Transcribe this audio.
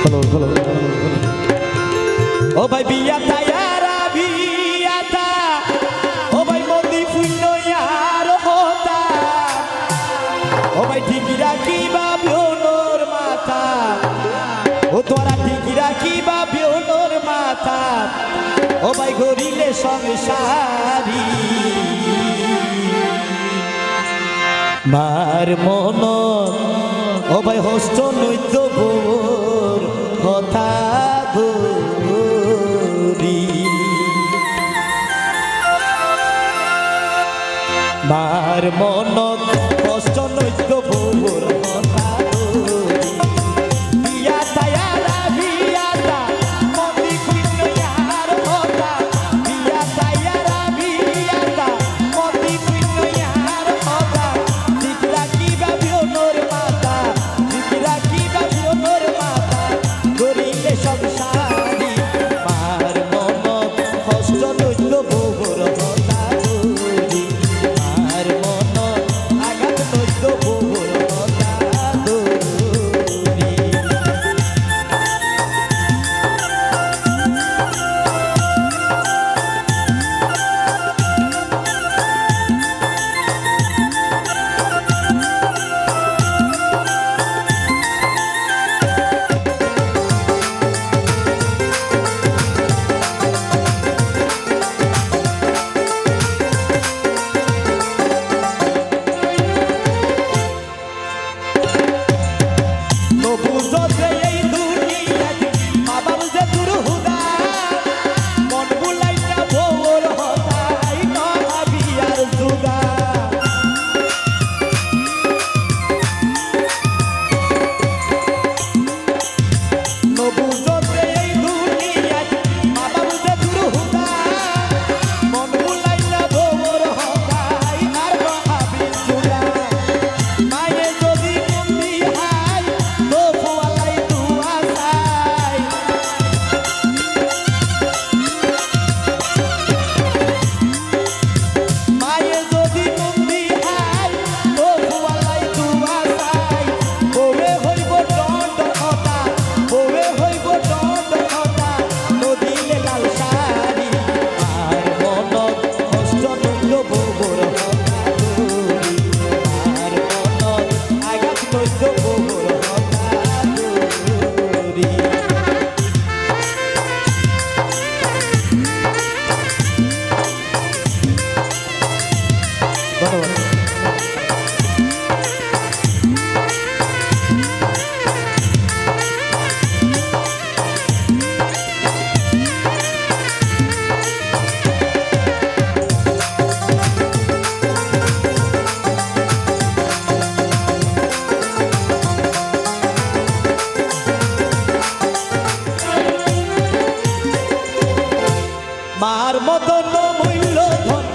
Hello hello ও ভাই বিয়া তায়ারা বিয়াতা ও ভাই মন্দি ফুইন আর হতা ও ভাই ঠিকি রাখি বাবিওনোর মাথা ও তোরা ঠিকি রাখি বাবিওনোর মাথা ও ভাই গরিলে সংসারী মার মন ও ভাই হস্ত নৈত্য কথা ভুলি মার মনত কষ্ট নৈক্য ভোরা। মার মতন মূল্য ধন